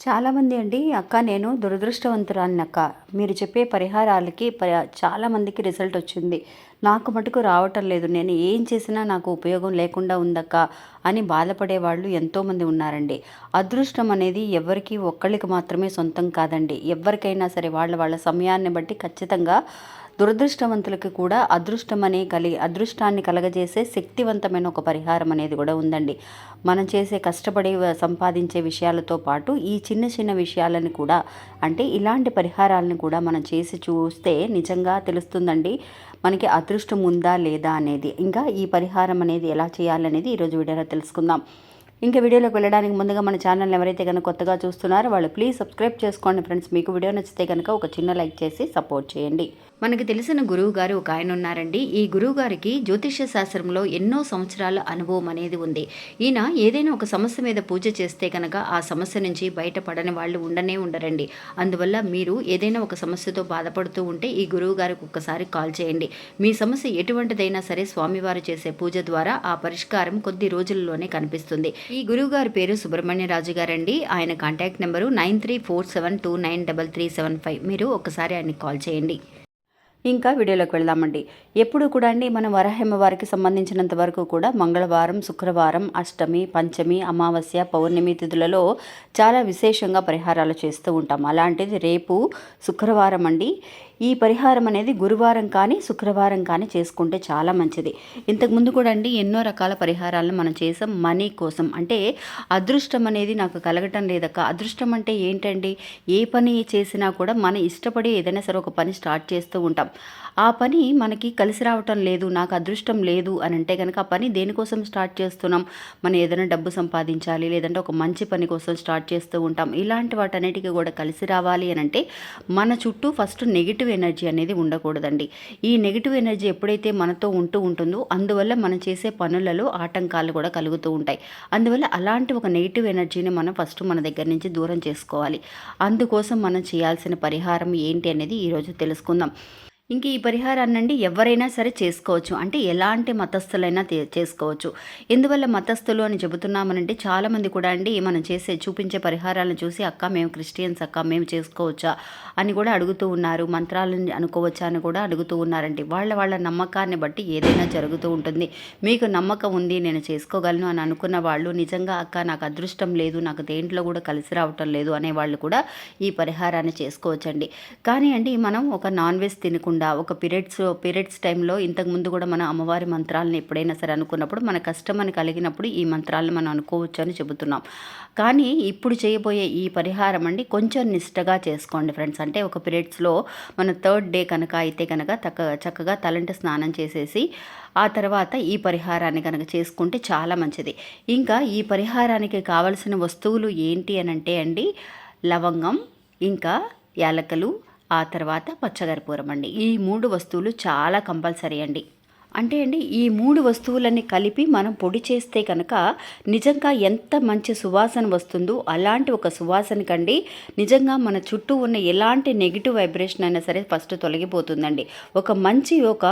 చాలామంది అండి అక్క నేను దురదృష్టవంతురాన్ని అక్క. మీరు చెప్పే పరిహారాలకి ప చాలామందికి రిజల్ట్ వచ్చింది. నాకు మటుకు రావటం లేదు. నేను ఏం చేసినా నాకు ఉపయోగం లేకుండా ఉందక్క అని బాధపడే వాళ్ళు ఎంతోమంది ఉన్నారండి. అదృష్టం అనేది ఎవరికి ఒక్కళ్ళకి మాత్రమే సొంతం కాదండి. ఎవరికైనా సరే వాళ్ళ వాళ్ళ సమయాన్ని బట్టి ఖచ్చితంగా దురదృష్టవంతులకు కూడా అదృష్టం అనే కలి అదృష్టాన్ని కలగజేసే శక్తివంతమైన ఒక పరిహారం అనేది కూడా ఉందండి. మనం చేసే కష్టపడి సంపాదించే విషయాలతో పాటు ఈ చిన్న చిన్న విషయాలను కూడా అంటే ఇలాంటి పరిహారాలను కూడా మనం చేసి చూస్తే నిజంగా తెలుస్తుందండి. మనకి అదృష్టం ఉందా లేదా అనేది ఇంకా ఈ పరిహారం అనేది ఎలా చేయాలనేది ఈరోజు వీడియోలో తెలుసుకుందాం. ఇంకా వీడియోలోకి వెళ్ళడానికి ముందుగా మన ఛానల్ ఎవరైతే కనుక కొత్తగా చూస్తున్నారో వాళ్ళు ప్లీజ్ సబ్స్క్రైబ్ చేసుకోండి ఫ్రెండ్స్ మీకు వీడియో నచ్చితే కనుక ఒక చిన్న లైక్ చేసి సపోర్ట్ చేయండి. మనకి తెలిసిన గురువు గారు ఒక ఆయన ఉన్నారండి. ఈ గురువు గారికి జ్యోతిష్య శాస్త్రంలో ఎన్నో సంవత్సరాల అనుభవం అనేది ఉంది. ఈయన ఏదైనా ఒక సమస్య మీద పూజ చేస్తే కనుక ఆ సమస్య నుంచి బయటపడని వాళ్ళు ఉండనే ఉండరండి. అందువల్ల మీరు ఏదైనా ఒక సమస్యతో బాధపడుతూ ఉంటే ఈ గురువు గారికి ఒక్కసారి కాల్ చేయండి. మీ సమస్య ఎటువంటిదైనా సరే స్వామివారు చేసే పూజ ద్వారా ఆ పరిష్కారం కొద్ది రోజుల్లోనే కనిపిస్తుంది. ఈ గురువుగారి పేరు సుబ్రహ్మణ్య రాజు గారండి. ఆయన contact number nine three four seven two nine double three seven five. మీరు ఒకసారి ఆయనకి కాల్ చేయండి. ఇంకా వీడియోలోకి వెళ్దామండి. ఎప్పుడు కూడా అండి మన వరహేమ వారికి సంబంధించినంత వరకు కూడా మంగళవారం శుక్రవారం అష్టమి పంచమి అమావాస్య పౌర్ణమి తిథులలో చాలా విశేషంగా పరిహారాలు చేస్తూ ఉంటాం. అలాంటిది రేపు శుక్రవారం అండి. ఈ పరిహారం అనేది గురువారం కానీ శుక్రవారం కానీ చేసుకుంటే చాలా మంచిది. ఇంతకుముందు కూడా అండి ఎన్నో రకాల పరిహారాలను మనం చేసాం. మనీ కోసం. అంటే అదృష్టం అనేది నాకు కలగటం లేదక్క. అదృష్టం అంటే ఏంటండి? ఏ పని చేసినా కూడా మన ఇష్టపడి ఏదైనా సరే ఒక పని స్టార్ట్ చేస్తూ ఉంటాం. ఆ పని మనకి కలిసి రావటం లేదు నాకు అదృష్టం లేదు అని అంటే కనుక ఆ పని దేనికోసం స్టార్ట్ చేస్తున్నాం? మనం ఏదైనా డబ్బు సంపాదించాలి లేదంటే ఒక మంచి పని కోసం స్టార్ట్ చేస్తూ ఉంటాం. ఇలాంటి వాటన్నిటికీ కూడా కలిసి రావాలి అని అంటే మన చుట్టూ ఫస్ట్ నెగిటివ్ ఎనర్జీ అనేది ఉండకూడదండి. ఈ నెగిటివ్ ఎనర్జీ ఎప్పుడైతే మనతో ఉంటూ ఉంటుందో అందువల్ల మనం చేసే పనులలో ఆటంకాలు కూడా కలుగుతూ ఉంటాయి. అందువల్ల అలాంటి ఒక నెగిటివ్ ఎనర్జీని మనం ఫస్ట్ మన దగ్గర నుంచి దూరం చేసుకోవాలి. అందుకోసం మనం చేయాల్సిన పరిహారం ఏంటి అనేది ఈరోజు తెలుసుకుందాం. ఇంక ఈ పరిహారాన్నండి ఎవరైనా సరే చేసుకోవచ్చు. అంటే ఎలాంటి మతస్థులైనా చేసుకోవచ్చు. ఎందువల్ల మతస్థులు అని చెబుతున్నామనంటే చాలామంది కూడా అండి మనం చేసే చూపించే పరిహారాలను చూసి అక్క మేము క్రిస్టియన్స్ అక్క మేము చేసుకోవచ్చా? అని కూడా అడుగుతూ ఉన్నారు. మంత్రాలను అనుకోవచ్చా అని కూడా అడుగుతూ ఉన్నారండి. వాళ్ళ వాళ్ళ నమ్మకాన్ని బట్టి ఏదైనా జరుగుతూ ఉంటుంది. మీకు నమ్మకం ఉంది నేను చేసుకోగలను అని అనుకున్న వాళ్ళు నిజంగా అక్క నాకు అదృష్టం లేదు నాకు దేంట్లో కూడా కలిసి రావటం లేదు అనే వాళ్ళు కూడా ఈ పరిహారాన్ని చేసుకోవచ్చండి. కానీ అండి మనం ఒక నాన్ వెజ్ తినకుండా ఒక పీరియడ్స్ పీరియడ్స్ టైంలో ఇంతకుముందు కూడా మన అమ్మవారి మంత్రాలను ఎప్పుడైనా సరే అనుకున్నప్పుడు మన కష్టం అని కలిగినప్పుడు ఈ మంత్రాలను మనం అనుకోవచ్చు అని చెబుతున్నాం. కానీ ఇప్పుడు చేయబోయే ఈ పరిహారం అండి కొంచెం నిష్టగా చేసుకోండి ఫ్రెండ్స్ అంటే ఒక పీరియడ్స్లో మన థర్డ్ డే కనుక అయితే కనుక తక్క చక్కగా తలంటి స్నానం చేసేసి ఆ తర్వాత ఈ పరిహారాన్ని కనుక చేసుకుంటే చాలా మంచిది. ఇంకా ఈ పరిహారానికి కావలసిన వస్తువులు ఏంటి అని అంటే అండి లవంగం ఇంకా యాలకలు ఆ తర్వాత పచ్చగర్పూరం అండి. ఈ మూడు వస్తువులు చాలా కంపల్సరీ అండి. అంటే అండి ఈ మూడు వస్తువులన్నీ కలిపి మనం పొడి చేస్తే కనుక నిజంగా ఎంత మంచి సువాసన వస్తుందో అలాంటి ఒక సువాసన కండి. నిజంగా మన చుట్టూ ఉన్న ఎలాంటి నెగిటివ్ వైబ్రేషన్ అయినా సరే ఫస్ట్ తొలగిపోతుందండి. ఒక మంచి ఒక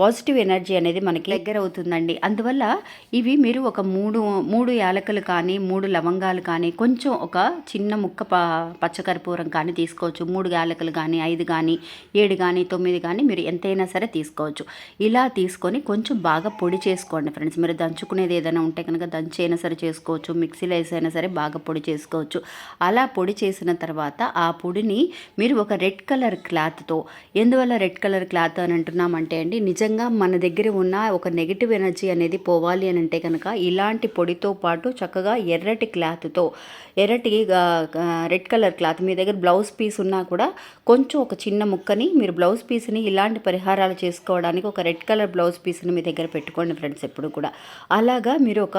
పాజిటివ్ ఎనర్జీ అనేది మనకి దగ్గర అవుతుందండి. అందువల్ల ఇవి మీరు ఒక మూడు మూడు యాలకులు కానీ మూడు లవంగాలు కానీ కొంచెం ఒక చిన్న ముక్క ప పచ్చకర్పూరం కానీ తీసుకోవచ్చు. మూడు యాలకులు కానీ ఐదు కానీ ఏడు కానీ తొమ్మిది కానీ మీరు ఎంతైనా సరే తీసుకోవచ్చు. ఇలా తీసుకొని కొంచెం బాగా పొడి చేసుకోండి ఫ్రెండ్స్. మీరు దంచుకునేది ఏదైనా ఉంటే కనుక దంచి అయినా సరే చేసుకోవచ్చు మిక్సీలో వేసైనా సరే బాగా పొడి చేసుకోవచ్చు. అలా పొడి చేసిన తర్వాత ఆ పొడిని మీరు ఒక రెడ్ కలర్ క్లాత్తో ఎందువల్ల రెడ్ కలర్ క్లాత్ అని అంటున్నామంటే అండి నిజంగా మన దగ్గర ఉన్న ఒక నెగిటివ్ ఎనర్జీ అనేది పోవాలి అని అంటే కనుక ఇలాంటి పొడితో పాటు చక్కగా ఎర్రటి క్లాత్తో ఎర్రటి రెడ్ కలర్ క్లాత్ మీ దగ్గర బ్లౌజ్ పీస్ ఉన్నా కూడా కొంచెం ఒక చిన్న ముక్కని మీరు బ్లౌజ్ పీస్ని ఇలాంటి పరిహారాలు చేసుకోవడానికి ఒక రెడ్ కలర్ బ్లౌజ్ బ్లౌజ్ పీస్ని మీ దగ్గర పెట్టుకోండి ఫ్రెండ్స్ ఎప్పుడు కూడా. అలాగా మీరు ఒక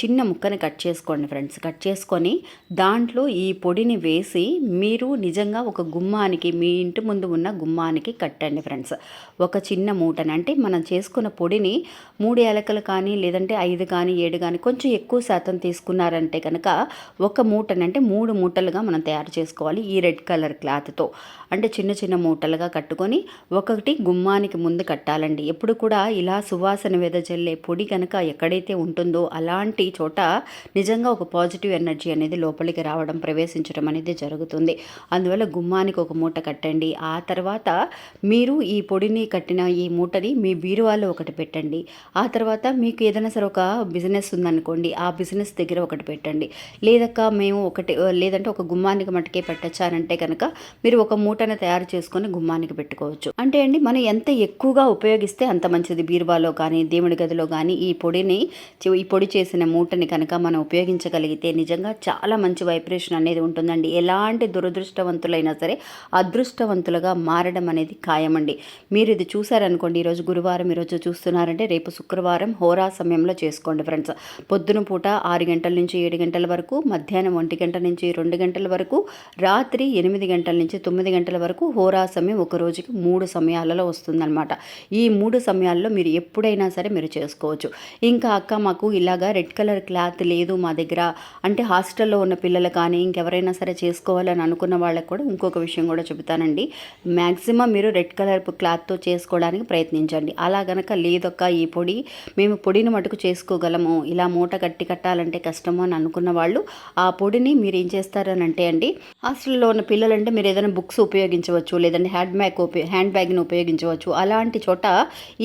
చిన్న ముక్కని కట్ చేసుకోండి ఫ్రెండ్స్. కట్ చేసుకొని దాంట్లో ఈ పొడిని వేసి మీరు నిజంగా ఒక గుమ్మానికి మీ ఇంటి ముందు ఉన్న గుమ్మానికి కట్టండి ఫ్రెండ్స్. ఒక చిన్న మూటని అంటే మనం చేసుకున్న పొడిని మూడు ఏలకలు కానీ లేదంటే ఐదు కానీ ఏడు కానీ కొంచెం ఎక్కువ శాతం తీసుకున్నారంటే కనుక ఒక మూటని అంటే మూడు మూటలుగా మనం తయారు చేసుకోవాలి ఈ రెడ్ కలర్ క్లాత్తో. అంటే చిన్న చిన్న మూటలుగా కట్టుకొని ఒకటి గుమ్మానికి ముందు కట్టాలండి. ఎప్పుడు కూడా కూడా ఇలా సువాసన వెదజల్లే పొడి కనుక ఎక్కడైతే ఉంటుందో అలాంటి చోట నిజంగా ఒక పాజిటివ్ ఎనర్జీ అనేది లోపలికి రావడం ప్రవేశించడం అనేది జరుగుతుంది. అందువల్ల గుమ్మానికి ఒక మూట కట్టండి. ఆ తర్వాత మీరు ఈ పొడిని కట్టిన ఈ మూటని మీ బీరువాలో ఒకటి పెట్టండి. ఆ తర్వాత మీకు ఏదైనా సరే ఒక బిజినెస్ ఉందనుకోండి ఆ బిజినెస్ దగ్గర ఒకటి పెట్టండి. లేదక్క మేము ఒకటి లేదంటే ఒక గుమ్మానికి మటుకే పెట్టచ్చారంటే కనుక మీరు ఒక మూటను తయారు చేసుకొని గుమ్మానికి పెట్టుకోవచ్చు. అంటే అండి మనం ఎంత ఎక్కువగా ఉపయోగిస్తే అంత మంచిది బీరువాలో కానీ దేవుడి గదిలో కానీ ఈ పొడిని ఈ పొడి చేసిన మూటని కనుక మనం ఉపయోగించగలిగితే నిజంగా చాలా మంచి వైబ్రేషన్ అనేది ఉంటుందండి. ఎలాంటి దురదృష్టవంతులైనా సరే అదృష్టవంతులుగా మారడం అనేది ఖాయమండి. మీరు ఇది చూసారనుకోండి ఈరోజు గురువారం ఈరోజు చూస్తున్నారంటే రేపు శుక్రవారం హోరా సమయంలో చేసుకోండి ఫ్రెండ్స్. పొద్దున పూట ఆరు గంటల నుంచి ఏడు గంటల వరకు మధ్యాహ్నం ఒంటి గంట నుంచి రెండు గంటల వరకు రాత్రి ఎనిమిది గంటల నుంచి తొమ్మిది గంటల వరకు హోరా సమయం ఒక రోజుకి మూడు సమయాలలో వస్తుందన్నమాట. ఈ మూడు సమయాల్లో మీరు ఎప్పుడైనా సరే మీరు చేసుకోవచ్చు. ఇంకా అక్క మాకు ఇలాగా రెడ్ కలర్ క్లాత్ లేదు మా దగ్గర. అంటే హాస్టల్లో ఉన్న పిల్లలు కానీ ఇంకెవరైనా సరే చేసుకోవాలని అనుకున్న వాళ్ళకి కూడా ఇంకొక విషయం కూడా చెబుతానండి. మ్యాక్సిమం మీరు రెడ్ కలర్ క్లాత్తో చేసుకోవడానికి ప్రయత్నించండి. అలా గనక లేదొక్క ఈ పొడి మేము పొడిని మటుకు చేసుకోగలము. ఇలా మూట కట్టి కట్టాలంటే కష్టము అని అనుకున్న వాళ్ళు ఆ పొడిని మీరు ఏం చేస్తారని అంటే అండి హాస్టల్లో ఉన్న పిల్లలంటే మీరు ఏదైనా బుక్స్ ఉపయోగించవచ్చు లేదంటే హ్యాండ్ బ్యాగ్ ఉపయో హ్యాండ్ బ్యాగ్ని ఉపయోగించవచ్చు. అలాంటి చోట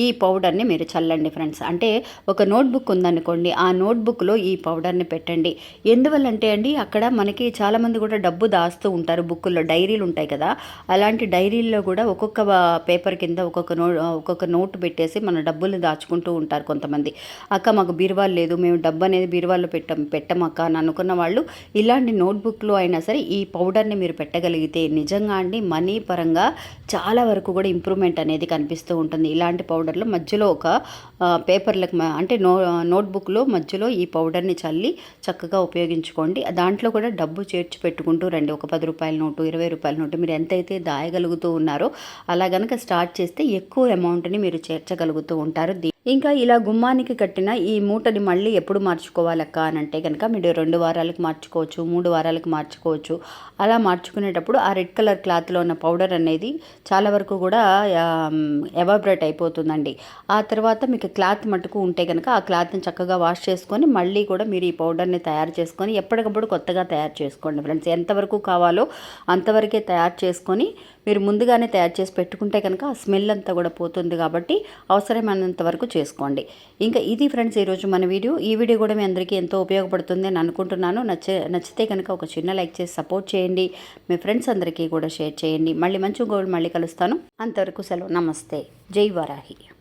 ఈ పౌడర్ని మీరు చల్లండి ఫ్రెండ్స్ అంటే ఒక నోట్బుక్ ఉందనుకోండి ఆ నోట్బుక్లో ఈ పౌడర్ని పెట్టండి. ఎందువల్ల అంటే అండి అక్కడ మనకి చాలామంది కూడా డబ్బు దాస్తూ ఉంటారు బుక్కుల్లో డైరీలు ఉంటాయి కదా. అలాంటి డైరీల్లో కూడా ఒక్కొక్క పేపర్ కింద ఒక్కొక్క నో ఒక్కొక్క నోట్ పెట్టేసి మన డబ్బులు దాచుకుంటూ ఉంటారు కొంతమంది. అక్క మాకు బీరువాలు లేదు మేము డబ్బు అనేది బీరువాలో పెట్టం పెట్టమక్క అని అనుకున్న వాళ్ళు ఇలాంటి నోట్బుక్లో అయినా సరే ఈ పౌడర్ని మీరు పెట్టగలిగితే నిజంగా అండి మనీ పరంగా చాలా వరకు కూడా ఇంప్రూవ్మెంట్ అనేది కనిపిస్తూ ఉంటుంది. ఇలాంటి పౌడర్లు మధ్యలో ఒక పేపర్లకు అంటే నో నోట్బుక్లో మధ్యలో ఈ పౌడర్ని చల్లి చక్కగా ఉపయోగించుకోండి. దాంట్లో కూడా డబ్బు చేర్చి పెట్టుకుంటూ రండి. ఒక పది రూపాయల నోటు ఇరవై రూపాయల నోటు మీరు ఎంతైతే దాయగలుగుతూ ఉన్నారో అలా కనుక స్టార్ట్ చేస్తే ఎక్కువ అమౌంట్ని మీరు చేర్చగలుగుతూ ఉంటారు. ఇంకా ఇలా గుమ్మానికి కట్టిన ఈ మూటని మళ్ళీ ఎప్పుడు మార్చుకోవాలక్క అని అంటే కనుక మీరు రెండు వారాలకు మార్చుకోవచ్చు మూడు వారాలకు మార్చుకోవచ్చు. అలా మార్చుకునేటప్పుడు ఆ రెడ్ కలర్ క్లాత్లో ఉన్న పౌడర్ అనేది చాలా వరకు కూడా ఎవాబరేట్ అయిపోతుందండి. ఆ తర్వాత మీకు క్లాత్ మటుకు ఉంటే కనుక ఆ క్లాత్ని చక్కగా వాష్ చేసుకొని మళ్ళీ కూడా మీరు ఈ పౌడర్ని తయారు చేసుకొని ఎప్పటికప్పుడు కొత్తగా తయారు చేసుకోండి ఫ్రెండ్స్. ఎంతవరకు కావాలో అంతవరకే తయారు చేసుకొని మీరు ముందుగానే తయారు చేసి పెట్టుకుంటే కనుక ఆ స్మెల్ అంతా కూడా పోతుంది కాబట్టి అవసరమైనంత వరకు చేసుకోండి. ఇంకా ఇది ఫ్రెండ్స్ ఈరోజు మన వీడియో. ఈ వీడియో కూడా మీ అందరికీ ఎంతో ఉపయోగపడుతుంది అని అనుకుంటున్నాను. నచ్చే నచ్చితే కనుక ఒక చిన్న లైక్ చేసి సపోర్ట్ చేయండి. మీ ఫ్రెండ్స్ అందరికీ కూడా షేర్ చేయండి. మళ్ళీ మంచి గోల్డ్ మళ్ళీ కలుస్తాను. అంతవరకు సెలవు. నమస్తే. జై వరాహి.